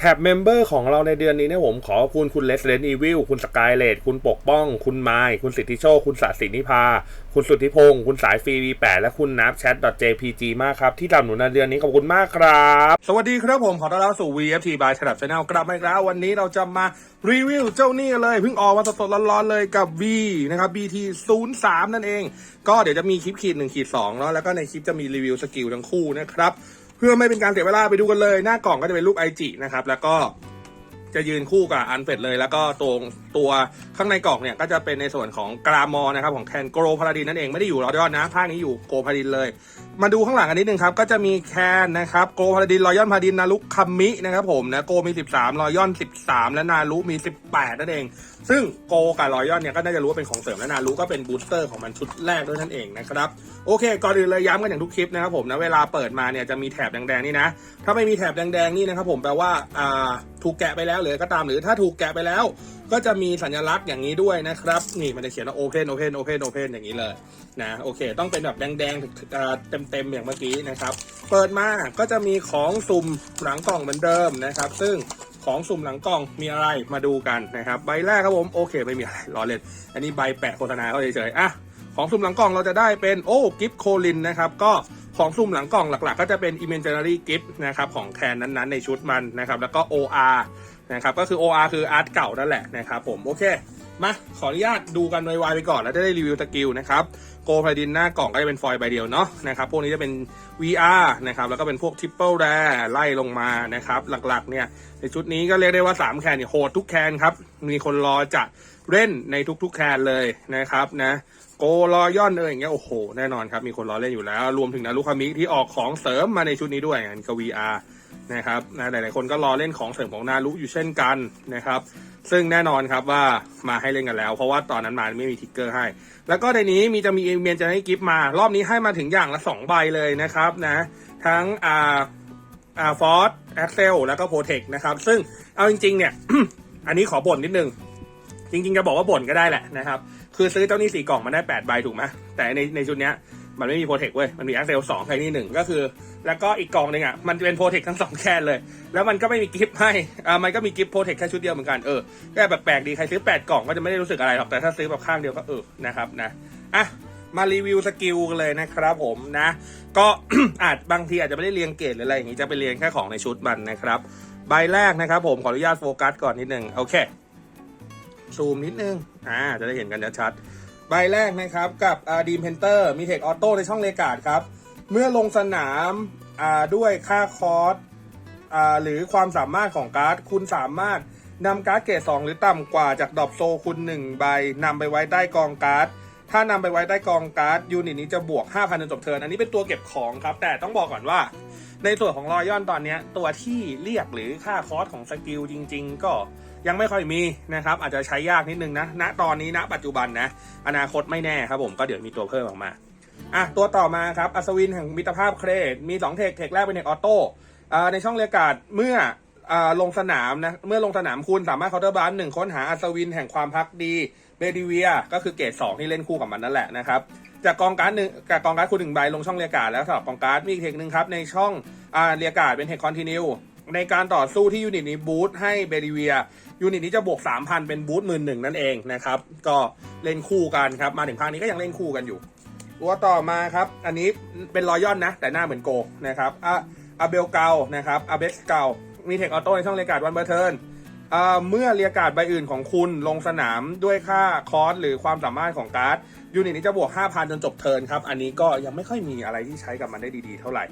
แท็บเมมเบอร์ของเราในเดือนนี้เนี่ยผมขอขอบคุณคุณ Resident Evil คุณสกายเลดคุณปกป้อง คุณไมค์คุณสิทธิโชค คุณสศินิพา คุณสุทธิพงศ์คุณสายฟรี V8 แปและคุณนับแชท .jpg มากครับ ที่ตามหนุนในเดือนนี้ขอบคุณมากครับ สวัสดีครับผมขอต้อนรับสู่ VFT by ฉลับ Channel กลับมาอีกแล้ววันนี้เราจะมารีวิวเจ้านี่เลยเพิ่งออกมาสดๆร้อนๆเลยกับ V นะครับ BT 0 3นั่นเอง ก็เดี๋ยวจะมีคลิปขีด1ขีด2เนาะแล้วก็ในคลิปจะมีรีวิวสกิลทั้งคู่นะครับ เพื่อไม่เป็นการเสียเวลาไปดูกันเลย หน้ากล่องก็จะเป็นรูปไอจินะครับ แล้วก็จะยืนคู่กับอันเฟดเลย แล้วก็ตัวตัวข้างในกล่องเนี่ยก็จะเป็นในส่วนของกรามอนะครับของแคนโกรพาราดินนั่นเองไม่ได้อยู่รอยอนนะภาคนี้อยู่โกพาราดินเลย มาดูข้างหลังกันนิดนึงครับ ก็จะมีแคนนะครับโกพาราดินรอยอนพาราดินนารุคัมมินะครับผมนะโกมี 13รอยอน13 และนารุมี 18 นั่นเอง ซึ่งโกกับรอยอนเนี่ยก็น่าจะรู้ว่าเป็นของเสริมและนารุก็เป็นบูสเตอร์ของมันชุดแรกด้วยนั่นเองนะครับโอเคก่อนอื่นเลยย้ำกันอย่างทุกคลิปนะครับผมนะเวลาเปิดมาเนี่ยจะมีแถบแดงๆนี่นะถ้าไม่มีแถบแดงๆนี่นะครับผมแปลว่าอ่าถูกแกะไปแล้วหรือก็ตามหรือถ้าถูกแกะไปแล้ว ก็จะมีสัญลักษณ์อย่างนี้ด้วยนะครับนี่มันจะเขียนว่า open open open open อย่างนี้เลยนะโอเค ต้องเป็นแบบแดงๆเต็มๆอย่างเมื่อกี้นะครับ เปิดมาก็จะมีของสุ่มหลังกล่องเหมือนเดิมนะครับ ซึ่งของสุ่มหลังกล่องมีอะไรมาดูกันนะครับ ใบแรกครับผมโอเคไม่มีอะไรล้อเล่นอันนี้ใบแปะโฆษณาเขาเฉยๆอะของสุ่มหลังกล่องเราจะได้เป็นโอ้กิฟโคลินนะครับก็ ของสุ่มหลังกล่องหลักๆ ก็จะเป็น Imaginary Gift นะครับของแคนนั้นๆในชุดมันนะครับแล้วก็ OR นะครับก็คือ OR คืออาร์ตเก่านั่นแหละนะครับผมโอเคมาขออนุญาตดูกันไวๆไปก่อนแล้วจะได้รีวิวสกิลนะครับโกพาดินหน้ากล่องก็จะเป็นฟอยล์ใบเดียวเนาะนะครับพวกนี้จะเป็น VR นะครับแล้วก็เป็นพวก Triple Rare ไล่ลงมานะครับหลักๆเนี่ยในชุดนี้ก็เรียกได้ว่า 3 แคนเนี่ยโหดทุกแคนครับมีคนรอจะเล่นในทุกๆแคนเลยนะครับนะ โกรอย่อนเอออย่างเงี้ยโอ้โห แน่นอนครับ มีคนรอเล่นอยู่แล้ว รวมถึงนารุคามิที่ออกของเสริมมาในชุดนี้ด้วยอย่างก็ VR นะครับนะหลายๆคนก็รอเล่นของเสริมของนารุอยู่เช่นกันนะครับ ซึ่งแน่นอนครับว่ามาให้เล่นกันแล้ว เพราะว่าตอนนั้นมาไม่มีทิกเกอร์ให้ แล้วก็ในนี้มีจะมีเอเมนจะให้กิฟต์มา รอบนี้ให้มาถึงอย่างละสองใบเลยนะครับนะทั้งอ่าอ่าฟอร์ดแอคเซลแล้วก็โปรเทคนะครับ ซึ่งเอาจริง ๆ เนี่ย อันนี้ขอบ่นนิดนึง จริง ๆ จะบอกว่าบ่นก็ได้แหละนะครับ คือซื้อเจ้านี่สี่กล่องมันได้แปดใบถูกไหมแต่ในในชุดเนี้ยมันไม่มีโปรเทคเว้ย มันมีแอคเซลสองใครนี่หนึ่งก็คือ แล้วก็อีกกล่องหนึ่งอะ มันเป็นโปรเทคทั้งสองแคนเลย แล้วมันก็ไม่มีกิฟต์ให้ อ่า มันก็มีกิฟต์โปรเทคแค่ชุดเดียวเหมือนกัน เออ ก็แบบแปลกดี ใครซื้อแปดกล่องก็จะไม่ได้รู้สึกอะไรหรอก แต่ถ้าซื้อแบบข้างเดียวก็เออ นะครับนะ อะ มารีวิวสกิลกันเลยนะครับผมนะ ก็อาจบางทีอาจจะไม่ได้เรียงเกรดหรืออะไรอย่างงี้ จะไปเรียงแค่ของในชุดมันนะครับ ใบแรกนะครับผม ขออนุญาตโฟกัสก่อนนิดนึง โอเค ซูมนิดนึง อ่า จะได้เห็นกันชัดๆ ใบแรกนะครับกับดีมเพนเตอร์มีเทคออโต้ในช่องเลกาดครับ เมื่อลงสนามอ่าด้วยค่าคอร์สอ่าหรือความสามารถของการ์ด คุณสามารถนำการ์ดเกรด2หรือต่ำกว่าจากดอปโซคุณ 1 ใบนำไปไว้ใต้กองการ์ด ถ้านำไปไว้ใต้กองการ์ดยูนิตนี้จะบวก 5,000จนจบเทิร์นอันนี้เป็นตัวเก็บของครับ แต่ต้องบอกก่อนว่าในส่วนของรอยอนตอนนี้ตัวที่เรียกหรือค่าคอร์สของสกิลจริง ๆ ก็ ยังไม่ค่อยมีนะครับอาจจะใช้ยากนิดนึงนะณตอนนี้ณปัจจุบันนะอนาคตไม่แน่ครับผมก็เดี๋ยวมีตัวเพิ่มออกมาอะตัวต่อมาครับอัศวินแห่งมิตรภาพเครดมี2เทคเทคแรกเป็นเทคออโต้อ่าในช่องเรียการ์ดเมื่ออ่าลงสนามนะเมื่อลงสนามคุณสามารถเคาน์เตอร์บาร์หนึ่งค้นหาอัศวินแห่งความพักดีเบดิเวีย ก็คือเกรด2ที่เล่นคู่กับมันนั่นแหละนะครับจากกองการ์ดหนึ่งจากกองการ์ดคุณหนึ่งใบลงช่องเรียการ์ดแล้วสำหรับกองการ์ดมีเทคหนึ่งครับในช่องอ่าเรียการ์ดเป็นเทคคอนติเนีย ในการต่อสู้ที่ยูนิตนี้บูทให้เบดิเวียยูนิตนี้จะบวก 3,000 เป็นบูทหมื่นหนึ่งนั่นเองนะครับ ก็เล่นคู่กันครับ มาถึงภาคนี้ก็ยังเล่นคู่กันอยู่ตัวต่อมาครับ อันนี้เป็นรอยย่อนนะ แต่หน้าเหมือนโกนะครับอะอาเบลเกานะครับอาเบสเกามีเทคออโต้ในช่องเรียกการ์ดวันเบอร์เทิร์นเมื่อเรียกการ์ดใบอื่นของคุณลงสนามด้วยค่าคอร์สหรือความสามารถของการ์ดยูนิตนี้จะบวก 5,000 จนจบเทิร์นครับ อันนี้ก็ยังไม่ค่อยมีอะไรที่ใช้กับมันได้ดีๆ เท่าไหร่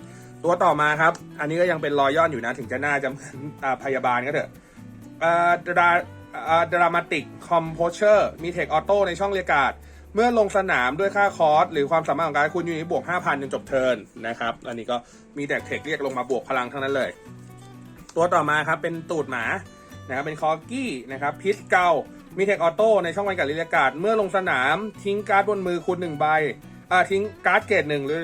ตัวต่อมาครับ อันนี้ก็ยังเป็นรอยยอนอยู่นะ ถึงจะน่าจะเหมือนอพยาบาลก็เถอะอ่าดราอ่าดรามาติกคอมโพเชอร์มีเทคออโต้ในช่องเรียการ์ดเมื่อลงสนามด้วยค่าคอร์สหรือความสามารถของการคุณยูนิตบวก 5,000 จนจบเทิร์นนะครับ อันนี้ก็มีแต่เทคเรียกลงมาบวกพลังทั้งนั้นเลย ตัวต่อมาครับ เป็นตูดหมานะครับเป็นคอกี้นะครับพิสเกามีเทคออโต้ในช่องวันกับลิเลกาดเมื่อลงสนามทิ้งการ์ดบนมือคุณหนึ่งใบอ่าทิ้งการ์ดเกรดหนึ่งหรือ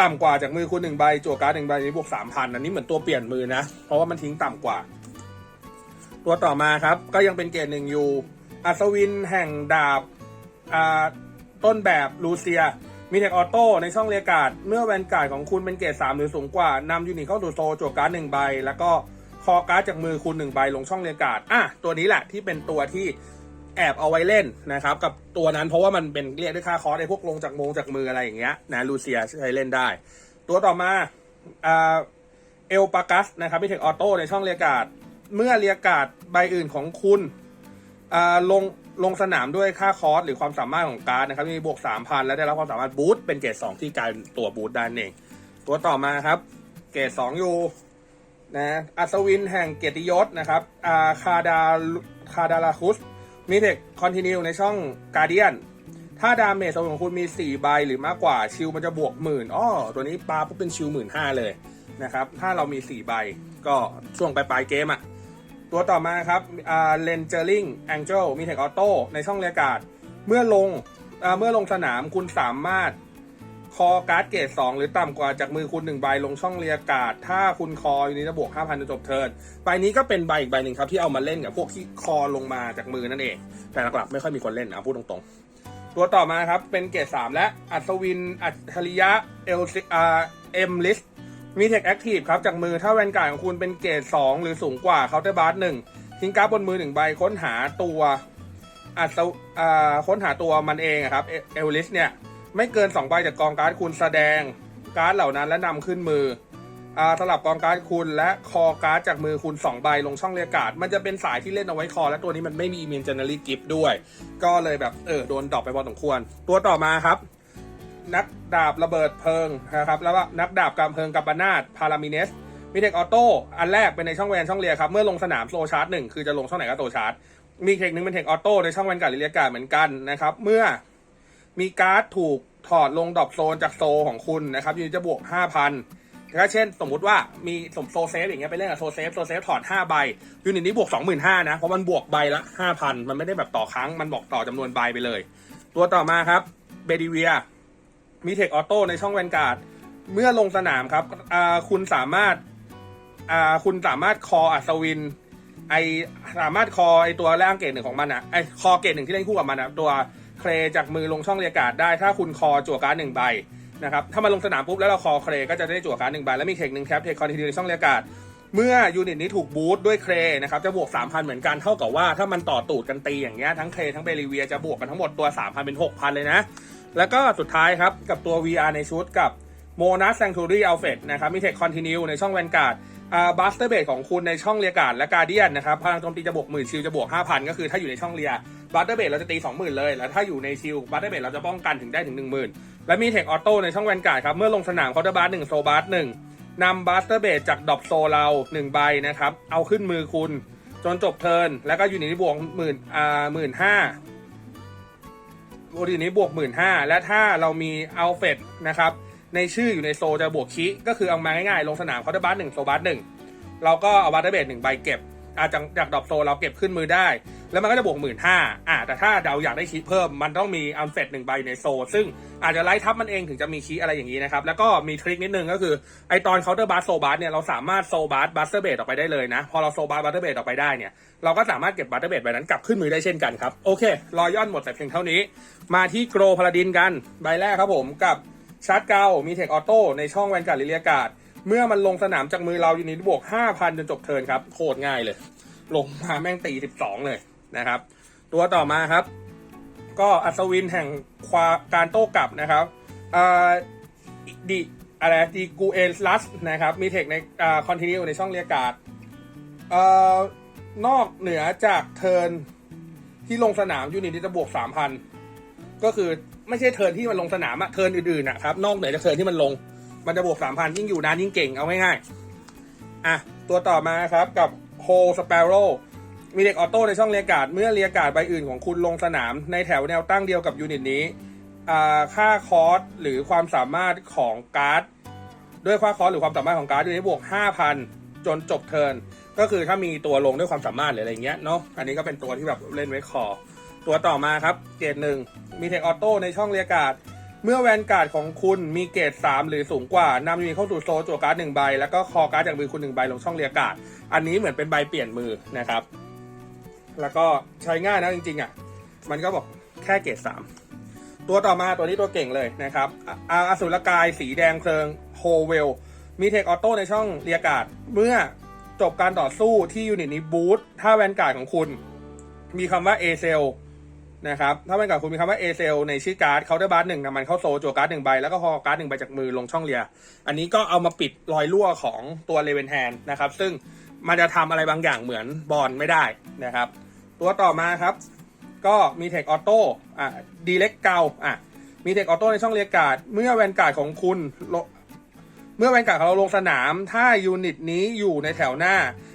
ต่ำกว่าจากมือคุณหนึ่งใบจั่วการ์ดหนึ่งใบนี้บวกสามพันอันนี้เหมือนตัวเปลี่ยนมือนะ เพราะว่ามันทิ้งต่ำกว่า ตัวต่อมาครับ ก็ยังเป็นเกรดหนึ่งอยู่อัศวินแห่งดาบต้นแบบลูเซียมีเทคออโต้ในช่องเรียกการ์ดเมื่อแวนการ์ดของคุณเป็นเกรดสามหรือสูงกว่านำยูนิตเข้าสู่โซจั่วการ์ดหนึ่งใบ แล้วก็คอการ์ดจากมือคุณหนึ่งใบลงช่องเรียการ์ดอะตัวนี้แหละที่เป็นตัวที่ แอบเอาไว้เล่นนะครับ กับตัวนั้นเพราะว่ามันเป็นเรียกด้วยค่าคอร์สไอ้พวกลงจากมงจากมืออะไรอย่างเงี้ยนะลูเซียใช้เล่นได้ ตัวต่อมาเอลปากัสนะครับมีเทคออโต้ในช่องเรียการ์ดเมื่อเรียการ์ดใบอื่นของคุณลงลงสนามด้วยค่าคอร์สหรือความสามารถของการ์ดนะครับมีบวก 3,000 และได้รับความสามารถบูตเป็นเกรด2ที่กลายเป็นตัวบูตได้เองตัวต่อมาครับ เกรด2อยู่นะอัศวินแห่งเกียรติยศนะครับอาคาดาคาดาลาคุส มีเทคคอนติเนียในช่องการเดียนถ้าดาเมจของคุณมี 4 ใบหรือมากกว่าชิลมันจะบวกหมื่นอ้อตัวนี้ปลาปุ๊บเป็นชิลหมื่นห้าเลยนะครับ ถ้าเรามี 4 ใบก็ช่วงปลายๆเกมอะตัวต่อมาครับเลนเจอริงแองเจิลมีเทคออโต้ในช่องเรียการ์ดเมื่อลงอเมื่อลงสนามคุณสามารถ คอการ์ดเกรด2หรือต่ำกว่าจากมือคุณหนึ่งใบลงช่องเรียกาดถ้าคุณคออยู่นี้จะบวก5,000จนจบเทิร์นใบนี้ก็เป็นใบอีกใบหนึ่งครับที่เอามาเล่นกับพวกที่คอลงมาจากมือนั่นเอง แต่หลักๆไม่ค่อยมีคนเล่นนะพูดตรงๆ ตัวต่อมาครับเป็นเกรด3และอัศวิน อัจฉริยะเอลซิอาเอ็มลิสมีเทคแอคทีฟครับจากมือถ้าแวนการ์ดของคุณเป็นเกรด2หรือสูงกว่าเคาน์เตอร์บาร์หนึ่งทิ้งการ์ดบนมือหนึ่งใบค้นหาตัวอัศอ่าค้นหาตัวมันเองครับเอเอลลิสเนี่ย ไม่เกิน2ใบจากกองการ์ดคุณแสดงการ์ดเหล่านั้นและนำขึ้นมืออ่าสลับกองการ์ดคุณและคอการ์ดจากมือคุณ2ใบลงช่องเรียกการ์ดมันจะเป็นสายที่เล่นเอาไว้คอ และตัวนี้มันไม่มีเมนเจเนอรี่กิฟต์ด้วย ก็เลยแบบเออโดนดรอปไปพอสมควร ตัวต่อมาครับ นักดาบระเบิดเพลิงนะครับแล้วก็นักดาบกำเพลิงกับบานาดพารามิเนสมีเทคออโต้อันแรกเป็นในช่องแวนช่องเรียครับเมื่อลงสนามโซชาร์จหนึ่งคือจะลงช่องไหนก็โซชาร์จมีเทคหนึ่งเป็นเทคออโต้ในช่องแวนการ์ดเรียกการ์ดเหมือนกันนะครับเมื่อ มีการ์ดถูกถอดลงดรอปโซนจากโซของคุณนะครับยูนิตจะบวก 5,000ถ้าเช่นสมมุติว่ามีสมโซเซฟอย่างเงี้ยไปเล่นกับโซเซฟโซเซฟถอด 5 ใบยูนิตนี้บวก 25,000นะเพราะมันบวกใบละ 5,000 มันไม่ได้แบบต่อครั้งมันบอกต่อจำนวนใบไปเลย ตัวต่อมาครับเบดิเวียมีเทคออโต้ในช่องแวนการ์ดเมื่อลงสนามครับคุณสามารถคุณสามารถคออัศวินไอสามารถคอไอตัวแรกเกรดหนึ่งของมันอะไอคอเกรดหนึ่งที่เล่นคู่กับมันอะตัว เครจากมือลงช่องเรียการ์ดได้ ถ้าคุณคอจั่วการ์ดหนึ่งใบนะครับถ้ามาลงสนามปุ๊บแล้วเราคอเครก็จะได้จั่วการ์ดหนึ่งใบแล้วมีเทคหนึ่งแคปเทคคอนติเนียในช่องเรียการ์ดเมื่อยูนิตนี้ถูกบูตด้วยเครนะครับจะบวก 3,000 เหมือนกันเท่ากับว่าถ้ามันต่อตูดกันตีอย่างเงี้ยทั้งเครทั้งเบลิเวียจะบวกกันทั้งหมดตัว 3,000 เป็น 6,000 เลยนะ แล้วก็สุดท้ายครับกับตัว VR ในชุดกับโมนา s แซงทูรี่อัลเฟนะครับมีเทคคอนติเนียในช่องแวนการ์ดอ่าบัสเตอร์เบดของคุณในช่องเรียกาดและการเดียนนะครับพลังโจมตีจะบวกหมื่นชิลจะบวก 5,000 ก็คือถ้าอยู่ในช่องเรีย บัสเตอร์เบดเราจะตี 20,000 เลย แล้วถ้าอยู่ในชิลบัสเตอร์เบดเราจะป้องกันถึงได้ถึง 10,000 และมีเทคออโต้ในช่องแวนการ์ดครับ เมื่อลงสนามเคาน์เตอร์บาร์หนึ่งโซบาร์หนึ่งนำบัสเตอร์เบดจากดรอปโซเราหนึ่งใบนะครับ เอาขึ้นมือคุณ จนจบเทิร์น แล้วก็อยู่ในนี้บวกหมื่นอ่าหมื่นห้าโบดีนี้บวกหมื่นห้าและถ้าเรามีอัลเฟตนะครับในชื่ออยู่ในโซจะบวกคิก็คือเอามาง่ายๆ ลงสนามเคาน์เตอร์บัสหนึ่งโซบัสหนึ่งเราก็เอาบัตเตอร์เบดหนึ่งใบเก็บอาจากจากดรอปโซเราเก็บขึ้นมือได้ แล้วมันก็จะบวกหมื่นห้าอ่าแต่ถ้าเราอยากได้คีเพิ่ม มันต้องมีอัลเฟตหนึ่งใบในโซ ซึ่งอาจจะไล่ทับมันเองถึงจะมีคีอะไรอย่างนี้นะครับ แล้วก็มีทริคนิดนึงก็คือ ไอตอนเคาน์เตอร์บัสโซบัสเนี่ยเราสามารถโซบัสบัตเตอร์เบดออกไปได้เลยนะ พอเราโซบัสบัตเตอร์เบดออกไปได้เนี่ย เราก็สามารถเก็บบัตเตอร์เบดใบนั้นกลับขึ้นมือได้เช่นกันครับ โอเค รอยย่อนหมดแต่เพียงเท่านี้ มาที่โกรพาลาดินกัน ใบแรกครับผมกับชาร์จเกามีเทคออโต้ในช่องแวนการ์ดลิเลียการ์ดเมื่อมันลงสนามจากมือเราอยู่นี้บวก5,000จนจบเทิร์นครับโคตรง่ายเลย ลงมาแม่งตี12เลย นะครับ ตัวต่อมาครับ ก็อัศวินแห่งความการโต้กลับนะครับอ่าดิอะไรดีกูเอลลัสนะครับ มีเทคในคอนติเนียในช่องเรียกการ์ดนอกเหนือจากเทิร์นที่ลงสนามยูนิตจะบวก3,000ก็คือไม่ใช่เทิร์นที่มันลงสนามอะเทิร์นอื่นๆนะครับ นอกเหนือจากเทิร์นที่มันลง มันจะบวก3,000ยิ่งอยู่นานยิ่งเก่งเอาง่ายๆอะ ตัวต่อมาครับกับโฮสเปโร่ มีเด็กออโต้ในช่องเรียการ์ดเมื่อเรียการ์ดใบอื่นของคุณลงสนาม ในแถวแนวตั้งเดียวกับยูนิตนี้อ่าค่าคอสหรือความสามารถของการ์ดด้วยค่าคอสหรือความสามารถของการ์ดยูนิตบวก 5,000 จนจบเทิร์นก็คือถ้ามีตัวลงด้วยความสามารถหรืออะไรเงี้ยเนาะอันนี้ก็เป็นตัวที่แบบเล่นไว้คอตัวต่อมาครับเกรดหนึ่งมีเทคออโต้ในช่องเรียการ์ดเมื่อแวนการ์ดของคุณมีเกรด3 หรือสูงกว่านำยูนิตเข้าสู่โซลจั่วการ์ดหนึ่งใบ แล้วก็คอการ์ดจากมือคุณหนึ่งใบลงช่องเรียการ์ดอันนี้เหมือนเป็นใบเปลี่ยนมือนะครับ แล้วก็ใช้ง่ายนะจริงๆอะ มันก็บอกแค่เกรด3ตัวต่อมาตัวนี้ตัวเก่งเลยนะครับอาอสุรกายสีแดงเพลิงโฮเวล มีเทคออโต้ในช่องเรียการ์ดเมื่อจบการต่อสู้ที่ยูนิตนี้บูทถ้าแวนการ์ดของคุณ มีคำว่าเอเซลนะครับถ้าแวนการ์ดคุณมีคำว่าเอเซลในชื่อการ์ดเคาน์เตอร์บาร์หนึ่งนำมันเข้าโซจัวการ์ดหนึ่งใบ แล้วก็พอการ์ดหนึ่งใบจากมือลงช่องเรีย อันนี้ก็เอามาปิดรอยรั่วของตัวเลเวนแฮนนะครับ ซึ่งมันจะทำอะไรบางอย่างเหมือนบอลไม่ได้นะครับ ตัวต่อมาครับ ก็มีเทคออโต้อะดีเล็กเกาอะมีเทคออโต้ในช่องเรียกาดเมื่อแวนการ์ดของคุณเมื่อแวนการ์ดของเราลงสนาม ถ้ายูนิตนี้อยู่ในแถวหน้า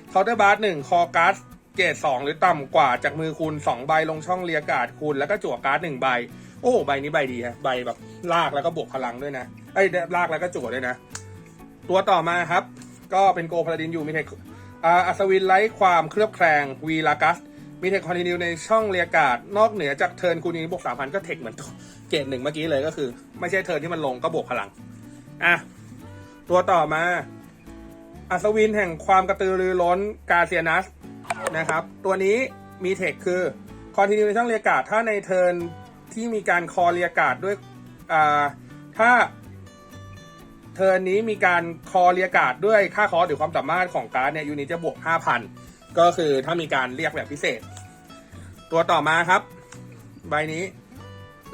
เคาน์เตอร์บาร์หนึ่งคอการ์ดเกรดสองหรือต่ำกว่าจากมือคุณสองใบลงช่องเรียกาดคุณ แล้วก็จั่วการ์ดหนึ่งใบ โอ้ใบนี้ใบดีฮะใบแบบลากแล้วก็บวกพลังด้วยนะไอ้ลากแล้วก็จั่วด้วยนะ ตัวต่อมาครับ ก็เป็นโกพลาดินอยู่มีเทคอาอัศวินไร้ความเคลือบแคลงวีลากัส มีเทคคอนติเนียในช่องเรียการ์ดนอกเหนือจากเทิร์นคุณนี้บวกสามพันก็เทคเหมือนเกรดหนึ่งเมื่อกี้เลยก็คือ ไม่ใช่เทิร์นที่มันลงก็บวกพลัง อะ ตัวต่อมา อัศวินแห่งความกระตือรือร้นกาเซียนัสนะครับ ตัวนี้มีเทคคือคอนติเนียในช่องเรียการ์ดถ้าในเทิร์นที่มีการคอเรียการ์ดด้วยอ่าถ้าเทิร์นนี้มีการคอเรียการ์ดด้วยค่าคอหรือความสามารถของการ์ดเนี่ยยูนิตจะบวก 5,000 ก็คือถ้ามีการเรียกแบบพิเศษ ตัวต่อมาครับ ใบนี้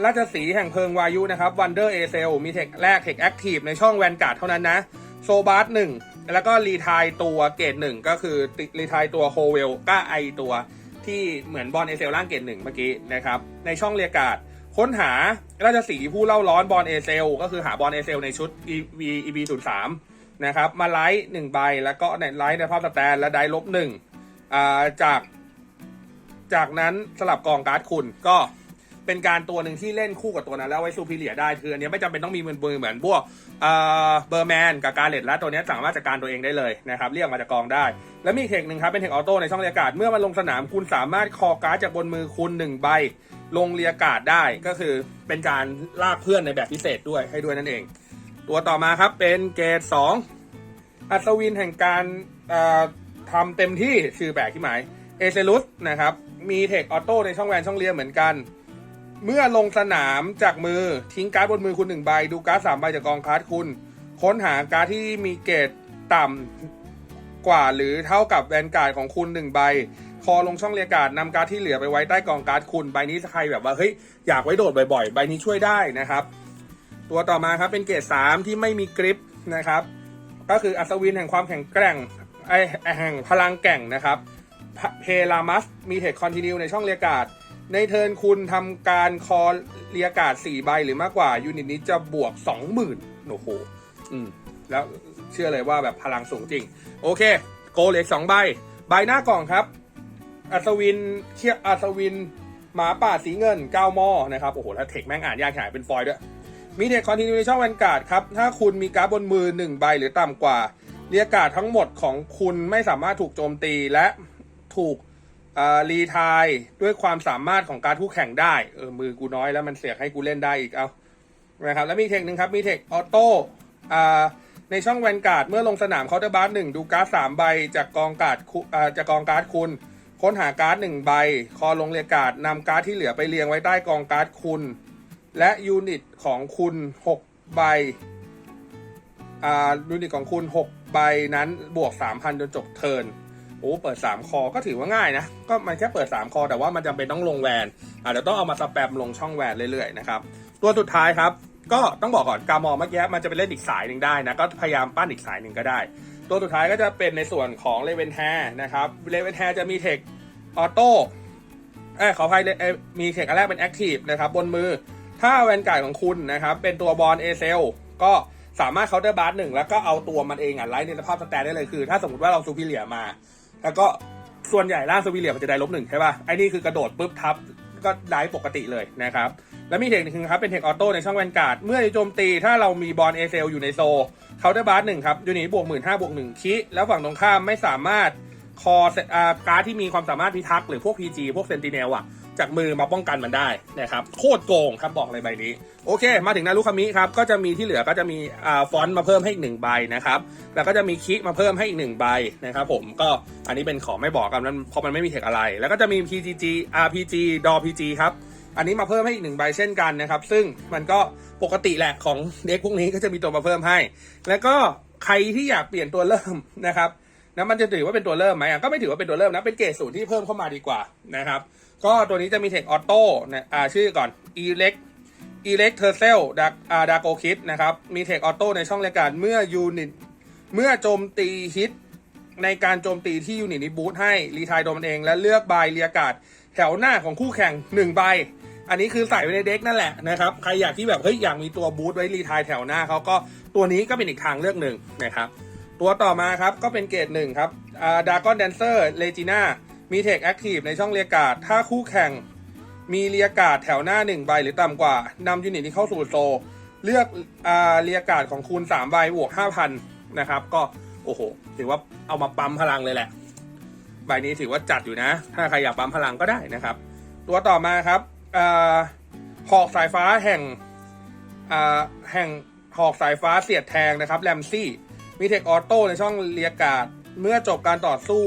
ราชสีห์แห่งเพิงวายุนะครับ Wonder a c e l มีเทคแรกเทคแอคทีฟในช่องแวนการ์ดเท่านั้นนะ โซบาร์หนึ่งแล้วก็รีทายตัวเกรดหนึ่งก็คือรีทายตัวโฮเวลก็ไอตัวที่เหมือนบอลเอเซลร่างเกรดหนึ่งเมื่อกี้นะครับ ในช่องเรียกาดค้นหาราชสีห์ผู้เล่าร้อนบอลเอเซลก็คือหาบอลเอเซลในชุด EV EB 0 3นะครับ มาไลท์หนึ่งใบ แล้วก็ในไลท์ในภาพสแตนและได้ลบหนึ่ง จาก จากนั้นสลับกองการ์ดคุณก็เป็นการตัวหนึ่งที่เล่นคู่กับตัวนั้น แล้วไว้ซูพิเลียได้คืออันนี้ไม่จำเป็นต้องมีมือมือเหมือนพวกเบอร์แมนกับการเลตแล้วตัวนี้สามารถจัดการตัวเองได้เลยนะครับเรียกมาจากกองได้ แล้วมีอีกเทคหนึ่งครับเป็นเทคออโต้ในช่องเรียการ์ดเมื่อมันลงสนามคุณสามารถคอการ์ดจากบนมือคุณหนึ่งใบลงเรียการ์ดได้ก็คือเป็นการลากเพื่อนในแบบพิเศษด้วยให้ด้วยนั่นเอง ตัวต่อมาครับเป็นเกรดสองอัศวินแห่งการ ทำเต็มที่ชื่อแบกที่หมายเอเซลุสนะครับ มีเทคออโต้ในช่องแวนช่องเรียเหมือนกัน เมื่อลงสนามจากมือทิ้งการ์ดบนมือคุณหนึ่งใบ ดูการ์ดสามใบจากกองการ์ดคุณ ค้นหาการ์ดที่มีเกรดต่ำกว่าหรือเท่ากับแวนการ์ดของคุณหนึ่งใบ คอลงช่องเรียการ์ดนำการ์ดที่เหลือไปไว้ใต้กองการ์ดคุณใบนี้ใครแบบว่าเฮ้ยอยากไว้โดดบ่อยๆ ใบนี้ช่วยได้นะครับ ตัวต่อมาครับเป็นเกรดสามที่ไม่มีกริปนะครับก็คืออัศวินแห่งความแข็งแกร่ง ไอแห่งพลังแก่งนะครับ เพลามัสมีเทคคอนติเนียในช่องเรียการ์ดในเทิร์นคุณทำการคอเรียการ์ดสี่ใบหรือมากกว่า ยูนิตนี้จะบวก 20,000โอ้โหอืมแล้วเชื่อเลยว่าแบบพลังสูงจริง โอเค โกเล็กสองใบ ใบหน้ากล่องครับ อัศวินเคียอัศวิน หมาป่าสีเงินเก้าหม้อนะครับ โอ้โห แล้วเทคแม่งอ่านยากขนาดเป็นฟอยล์ด้วย มีเทคคอนติเนียในช่องแวนการ์ดครับ ถ้าคุณมีการ์ดบนมือ 1 ใบหรือต่ำกว่า เรียการ์ดทั้งหมดของคุณไม่สามารถถูกโจมตีและถูกรีทายด้วยความสามารถของการคู่แข่งได้ เออ มือกูน้อยแล้วมันเสียกให้กูเล่นได้อีก เอานะครับ แล้วมีเทคหนึ่งครับ มีเทคออโต้ในช่องแวนการ์ด เมื่อลงสนามเคาน์เตอร์บาร์หนึ่งดูการ์ดสามใบจากกองการ์ดคุอ่าจากกองการ์ดคุณ ค้นหาการ์ดหนึ่งใบ คอลงเรียการ์ดนำการ์ดที่เหลือไปเรียงไว้ใต้กองการ์ดคุณ และยูนิตของคุณ 6 ใบ อ่า ยูนิตของคุณ 6 ใบนั้นบวก 3,000 จนจบเทิร์นโอ้เปิด 3 คอก็ถือว่าง่ายนะ ก็มันแค่เปิด 3 คอ แต่ว่ามันจำเป็นต้องลงแวน อาจจะต้องเอามาสแปมลงช่องแวนเรื่อยๆนะครับ ตัวสุดท้ายครับ ก็ต้องบอกก่อนกามอเมื่อกี้มันจะไปเล่นอีกสายหนึ่งได้นะ ก็พยายามปั้นอีกสายหนึ่งก็ได้ ตัวสุดท้ายก็จะเป็นในส่วนของเลเวนแฮนะครับเลเวนแฮจะมีเทคออโต้เอ้ขออภัยมีเทคอันแรกเป็นแอคทีฟนะครับบนมือ ถ้าแวนไการ์ดของคุณนะครับเป็นตัวบอลเอเซลก็ สามารถเคาน์เตอร์บาร์หนึ่งแล้วก็เอาตัวมันเองอะไลท์ในสภาพสแตนได้เลยคือ ถ้าสมมติว่าเราซูพิเลียมา แล้วก็ส่วนใหญ่ล่างซูพิเลียมันจะได้ลบหนึ่งใช่ป่ะไอ้นี่คือกระโดดปุ๊บทับก็ได้ปกติเลยนะครับ แล้วมีเทคนิคนึงครับ เป็นเทคออโต้ในช่องแวนการ์ด เมื่อโจมตีถ้าเรามีบอลเอเซลอยู่ในโซเคาน์เตอร์บาร์หนึ่งครับยูนิตบวกหมื่นห้าบวกหนึ่งคิแล้วฝั่งตรงข้ามไม่สามารถคอเซอ่าการ์ดที่มีความสามารถพิทักษ์หรือพวก PG พวกเซนติเนลอะ จากมือมาป้องกันมันได้นะครับโคตรโกงครับบอกเลยใบนี้ โอเค มาถึงนารุคามิครับก็จะมีที่เหลือก็จะมีอ่าฟอนต์มาเพิ่มให้อีกหนึ่งใบนะครับแล้วก็จะมีคิมาเพิ่มให้อีกหนึ่งใบนะครับผมก็อันนี้เป็นขอไม่บอกกันมันเพราะมันไม่มีเทคอะไร แล้วก็จะมี PGG RPG ดอ PG ครับอันนี้มาเพิ่มให้อีกหนึ่งใบเช่นกันนะครับ ซึ่งมันก็ปกติแหละของเด็กพวกนี้ก็จะมีตัวมาเพิ่มให้ แล้วก็ใครที่อยากเปลี่ยนตัวเริ่มนะครับนะมันจะถือว่าเป็นตัวเริ่มไหมก็ไม่ถือว่าเป็นตัวเริ่มนะเป็นเกรดศูนย์ที่เพิ่มเข้ามาดีกว่านะครับ ก็ตัวนี้จะมีเทคออโต้นะอ่าชื่อก่อน e l e c e l e c t e r c e l ดักอาดาโกคิดนะครับ มีเทคออโต้ในช่องรายการเมื่อยูนิตเมื่อโจมตีฮิตในการโจมตีที่ยูนิตนี้บูทให้ รีทายโดมันเองและเลือกใบเรียกาศแถวหน้าของคู่แข่งหนึ่งใบ อันนี้คือใส่ไว้ในเด็กนั่นแหละนะครับ ใครอยากที่แบบเฮ้ยอยากมีตัวบูทไว้รีทายแถวหน้าเขาก็ตัวนี้ก็เป็นอีกทางเลือกหนึ่งนะครับ ตัวต่อมาครับก็เป็นเกรดหนึ่งครับดากอนแดนเซอร์เลจิน่า มีเทคแอคทีฟในช่องเรียกาศ ถ้าคู่แข่ง มีเรียกาศแถวหน้า 1 ใบหรือต่ำกว่านำยูนิตนี้เข้าสู่โซ เลือกอ่าเรียกาศของคุณ3ใบบวก 5,000 นะครับ ก็โอ้โห ถือว่าเอามาปั๊มพลังเลยแหละ ใบนี้ถือว่าจัดอยู่นะ ถ้าใครอยากปั๊มพลังก็ได้นะครับ ตัวต่อมาครับอหอกสายฟ้าแห่งอแห่งหอกสายฟ้าเสียดแทงนะครับแรมซี่มีเทคออโต้ในช่องเรียกาศ เมื่อจบการต่อสู้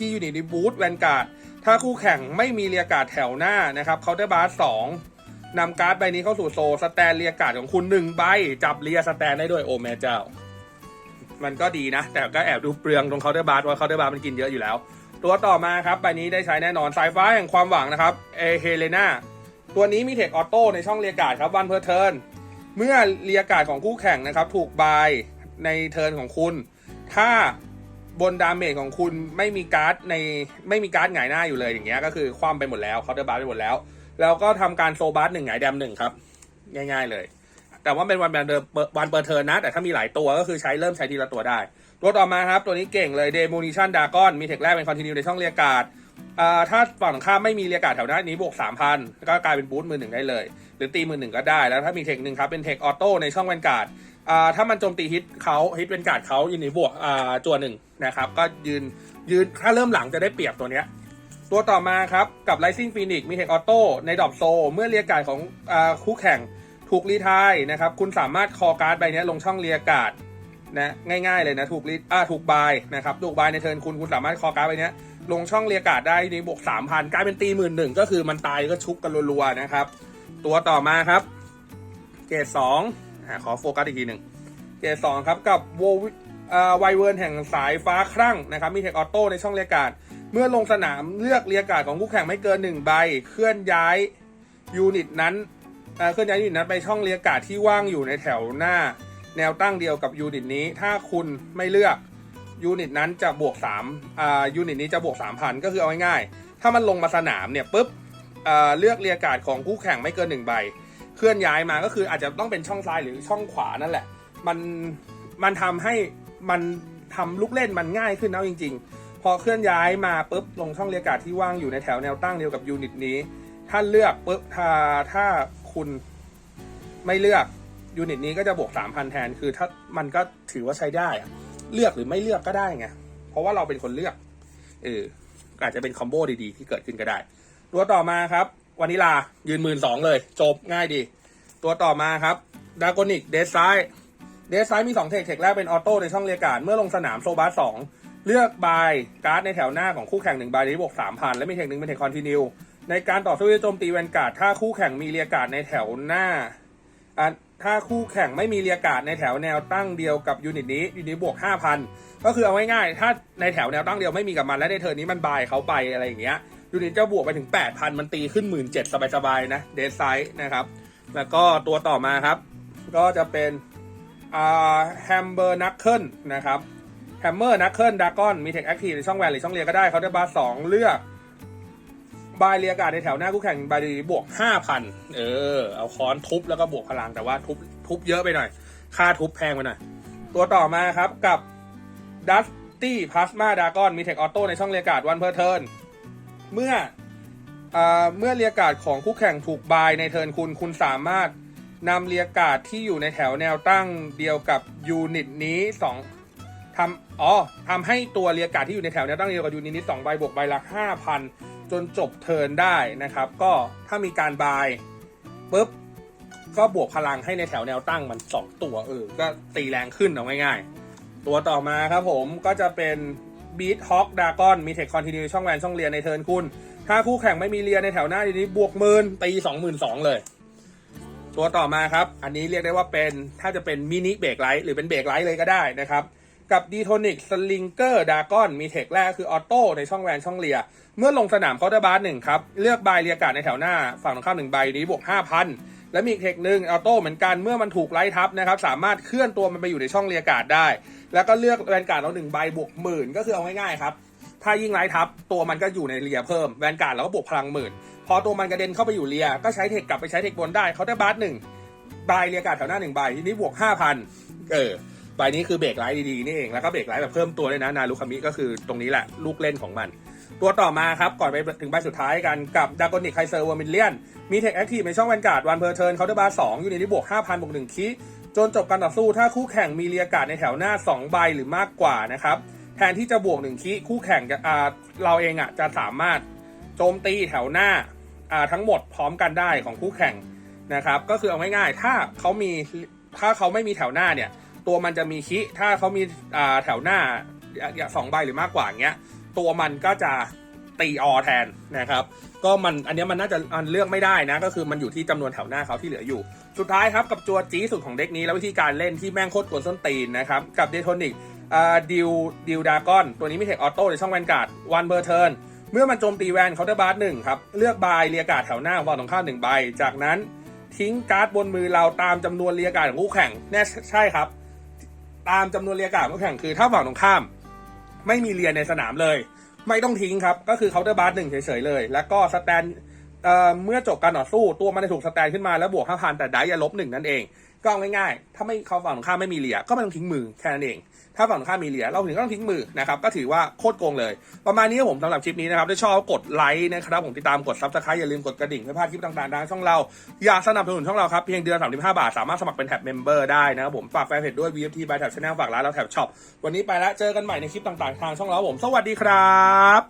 ที่ยูนิตบูทแวนการ์ดถ้าคู่แข่งไม่มีเรียการ์ดแถวหน้านะครับเคาน์เตอร์บาร์สองนำการ์ดใบนี้เข้าสู่โซลสแตนเรียการ์ดของคุณหนึ่งใบ จับเรียสแตนได้ด้วยโอแม่เจ้า มันก็ดีนะ แต่ก็แอบดูเปลืองตรงเคาน์เตอร์บาร์เพราะเคาน์เตอร์บาร์มันกินเยอะอยู่แล้ว ตัวต่อมาครับใบนี้ได้ใช้แน่นอนสายฟ้าแห่งความหวังนะครับเอเฮเลนาตัวนี้มีเทคออโต้ในช่องเรียการ์ดครับวันเพอร์เทิร์นเมื่อเรียการ์ดของคู่แข่งนะครับ ถูกบายในเทิร์นของคุณ ถ้า บนดาเมจของคุณไม่มีการ์ดในไม่มีการ์ดหงายหน้าอยู่เลยอย่างเงี้ยก็คือคว่ำไปหมดแล้วเคาน์เตอร์บาร์ไปหมดแล้ว แล้วก็ทำการโซบาร์หนึ่งหงายแดมหนึ่งครับ ง่าย ๆ เลย แต่ว่าเป็นวันแบนเดิมวันเปิดเทิร์นะ แต่ถ้ามีหลายตัวก็คือใช้เริ่มใช้ทีละตัวได้ ตัวต่อมาครับ ตัวนี้เก่งเลยเดโมนิชันดากอนมีเทคแรกเป็นคอนติเนียในช่องเรียการ์ดอ่าถ้าฝั่งข้ามไม่มีเรียการ์ดแถวหน้านี้บวก3,000ก็กลายเป็นบูทมือหนึ่งได้เลย หรือตีมือหนึ่งก็ได้แล้วถ้ามีเทคหนึ่งครับเป็นเทคออโต้ในช่องแวนการ์ด อ่าถ้ามันโจมตีฮิตเขาฮิตเป็นการ์ดเขายืนในบวกอ่าจัวหนึ่งนะครับ ก็ยืนยืนถ้าเริ่มหลังจะได้เปรียบตัวเนี้ยตัวต่อมาครับ กับ Rising Phoenix มีเทคออโต้ในดรอปโซ เมื่อเรียกการ์ดของอ่าคู่แข่งถูกรีทายนะครับ คุณสามารถคอการ์ดใบนี้ลงช่องเรียกการ์ดนะง่ายๆเลยนะ ถูกรีอ่าถูกบายนะครับ ถูกบายในเทิร์นคุณคุณสามารถคอการ์ดใบนี้ลงช่องเรียกการ์ดได้นี่บวก3,000กลายเป็นตีหมื่นหนึ่งก็คือมันตายก็ชุบกันรัวๆนะครับ ตัวต่อมาครับ เกรดสอง อ่าขอโฟกัสอีกทีหนึ่งเกรดสองครับกับโวไวเวิร์นแห่งสายฟ้าครั่งนะครับมีเทคออโต้ในช่องเรียการ์ดเมื่อลงสนามเลือกเรียการ์ดของคู่แข่งไม่เกินหนึ่งใบ เคลื่อนย้ายยูนิตนั้นเเคลื่อนย้ายยูนิตนั้นไปช่องเรียการ์ดที่ว่างอยู่ในแถวหน้า แนวตั้งเดียวกับยูนิตนี้ ถ้าคุณไม่เลือกยูนิตนั้นจะบวก3อ่ายูนิตนี้จะบวก 3,000 ก็คือเอาง่ายๆถ้ามันลงมาสนามเนี่ยปุ๊บเเลือกเรียการ์ดของคู่แข่งไม่เกินหนึ่งใบ เคลื่อนย้ายมาก็คืออาจจะต้องเป็นช่องซ้ายหรือช่องขวานั่นแหละ มันมันทำให้มันทำลูกเล่นมันง่ายขึ้นนะจริง ๆ พอเคลื่อนย้ายมาปุ๊บลงช่องเรียกการ์ดที่ว่างอยู่ในแถวแนวตั้งเดียวกับยูนิตนี้ ถ้าเลือกปุ๊บถ้าถ้าคุณไม่เลือกยูนิตนี้ก็จะบวก 3,000 แทน คือถ้ามันก็ถือว่าใช้ได้อะเลือกหรือไม่เลือกก็ได้ไง เพราะว่าเราเป็นคนเลือกเอออาจจะเป็นคอมโบดีๆ ที่เกิดขึ้นก็ได้ ตัวต่อมาครับ วานิลา ยืนหมื่นสองเลย จบง่ายดี ตัวต่อมาครับดากอนิกเดซไซเดซไซมี2เทคเทคแรกเป็นออโต้ในช่องเรียกการเมื่อลงสนามโซบาสสองเลือกบายการ์ดในแถวหน้าของคู่แข่งหนึ่งใบนี้บวก3,000และมีเทคหนึ่งเป็นเทคคอนติเนียในการต่อสู้ด้วยโจมตีแวนการ์ดถ้าคู่แข่งมีเรียกการ์ดในแถวหน้าอะถ้าคู่แข่งไม่มีเรียกการ์ดในแถวแนวตั้งเดียวกับยูนิตนี้ยูนิตบวก 5,000 ก็คือเอาง่ายๆถ้าในแถวแนวตั้งเดียวไม่มีกับมันและในเทิร์นนี้มันบายเขาไปอะไรอย่างเงี้ย ยูนิตจะบวกไปถึง 8,000 มันตีขึ้น 17,000 สบายๆ นะ เดซไซนะครับ แล้วก็ตัวต่อมาครับ ก็จะเป็นอ่าแฮมเบอร์นักเคิลนะครับแฮมเมอร์นักเคิลดากอน มีเทคแอคทีฟในช่องแวนหรือช่องเรียก็ได้เขาได้บาร์สองเลือก บายเรียการในแถวหน้าคู่แข่งบายดีบวก 5,000 เออ เอาค้อนทุบแล้วก็บวกพลังแต่ว่าทุบทุบเยอะไปหน่อย ค่าทุบแพงไปหน่อย ตัวต่อมาครับกับดัสตี้พลาสมาดากอนมีเทคออโต้ในช่องเรียการวันเพอร์เทิร์น เมื่ออเมื่อเรียกกาดของคู่แข่งถูกบายในเทิร์นคุณ คุณสามารถนำเรียกกาดที่อยู่ในแถวแนวตั้งเดียวกับยูนิตนี้สองทำอ๋อทำให้ตัวเรียกกาดที่อยู่ในแถวแนวตั้งเดียวกับยูนิตนี้สองใบบวกใบละห้าพันจนจบเทิร์นได้นะครับ ก็ถ้ามีการบายปุ๊บก็บวกพลังให้ในแถวแนวตั้งมัน2ตัวเออก็ตีแรงขึ้นเอาง่ายๆตัวต่อมาครับผมก็จะเป็น Beat Hawk Dragon มีเทคคอนติเนียช่องแวนช่องเรียนในเทิร์นคุณ ถ้าคู่แข่งไม่มีเรียนในแถวหน้าทีนี้บวกหมื่นตีสองหมื่นสองเลย ตัวต่อมาครับ อันนี้เรียกได้ว่าเป็นถ้าจะเป็นมินิเบรกไลท์หรือเป็นเบรกไลท์เลยก็ได้นะครับกับ d t o n i c Slinger Dragon มีเทคแรกคือออโต้ในช่องแวนช่องเลีย เมื่อลงสนามเคาน์เตอร์บาร์หนึ่งครับ เลือกใบเรียกาดในแถวหน้า ฝั่งตรงข้ามหนึ่งใบนี้บวก5,000 และมีเทคหนึ่งออโต้เหมือนกันเมื่อมันถูกไล่ทับนะครับสามารถเคลื่อนตัวมันไปอยู่ในช่องเรียกการ์ดได้ แล้วก็เลือกแวนการ์ดเราหนึ่งใบบวกหมื่นก็คือเอาง่ายๆครับถ้ายิ่งไล่ทับตัวมันก็อยู่ในเรียเพิ่มแวนการ์ดเราก็บวกพลังหมื่นพอตัวมันกระเด็นเข้าไปอยู่เรียก็ใช้เทคกลับไปใช้เทคบนได้เคาน์เตอร์บาร์หนึ่งใบเรียการ์ดแถวหน้าหนึ่งใบทีนี้บวกห้าพันเออใบนี้คือเบรกไลท์ดีๆนี่เองแล้วก็เบรกไลท์แบบเพิ่มตัวด้วยนะนารุคามิก็คือตรงนี้แหละลูกเล่นของมัน ตัวต่อมาครับ ก่อนไปถึงใบสุดท้ายกันกับดากอนิกไคเซอร์วอร์มิเลียน มีเทคแอคทีฟในช่องแวนการ์ดวันเพอร์เทิร์นเคาน์เตอร์บาร์สองอยู่ในนี้บวก5,000บวกหนึ่งคีจนจบการต่อสู้ถ้าคู่แข่งมีเรียการ์ดในแถวหน้า 2 ใบหรือมากกว่านะครับ แทนที่จะบวกหนึ่งคีคู่แข่งจะเราเองอะจะสามารถโจมตีแถวหน้าทั้งหมดพร้อมกันได้ของคู่แข่งนะครับ ก็คือเอาง่ายๆ ถ้าเขามีถ้าเขาไม่มีแถวหน้าเนี่ย ตัวมันจะมีคิถ้าเขามีแถวหน้าสองใบหรือมากกว่างเงี้ย ตัวมันก็จะตีออแทนนะครับ ก็มันอันนี้มันน่าจะอันเลือกไม่ได้นะ ก็คือมันอยู่ที่จำนวนแถวหน้าเขาที่เหลืออยู่ สุดท้ายครับกับตัวจีสุดของเด็กนี้ แล้ววิธีการเล่นที่แม่งโคตรกวนส้นตีนนะครับ กับเดโทนิกดิวดิวดากอน ตัวนี้มีเทคออโต้ในช่องแวนการ์ดวันเบอร์เทิร์นเมื่อมันโจมตีแวนเคาน์เตอร์บาร์หนึ่งครับ เลือกบายเรียการ์ดแถวหน้าฝั่งตรงข้ามหนึ่งใบ จากนั้นทิ้งการ์ดบนมือเราตามจำนวนเรียการ์ดของคู่แข่งแน่ใช่ครับ ตามจำนวนเรียการ์ดของคู่แข่งคือถ้าฝั่งตรงข้าม ไม่มีเรียนในสนามเลย ไม่ต้องทิ้งครับ ก็คือเคาน์เตอร์บาร์หนึ่งเฉยๆเลย แล้วก็สแตนเอ่อเมื่อจบการต่อสู้ตัวมันจะถูกสแตนขึ้นมาแล้วบวกห้าพันแต่ได้ยาลบหนึ่งนั่นเอง ก็เอาง่ายๆ ถ้าไม่เขาฝั่งตรงข้ามไม่มีเหรียก็ไม่ต้องทิ้งมือแค่นั้นเอง ถ้าฝั่งตรงข้ามมีเหรียเราถึงก็ต้องทิ้งมือนะครับ ก็ถือว่าโคตรโกงเลย ประมาณนี้ผมสำหรับคลิปนี้นะครับ ถ้าชอบกดไลค์นะครับ ผมติดตามกดซับสไครต์อย่าลืมกดกระดิ่งเพื่อพลาดคลิปต่างๆทางช่องเรา อยากสนับสนุนช่องเราครับ เพียงเดือน35 บาท สามารถสมัครเป็นแท็บเมมเบอร์ได้นะครับผม ฝากแฟนเพจด้วย VFT by แท็บชาแนลฝากร้านแล้วแท็บช็อป วันนี้ไปแล้ว เจอกันใหม่ในคลิปต่างๆ ทางช่องเราผม สวัสดีครับ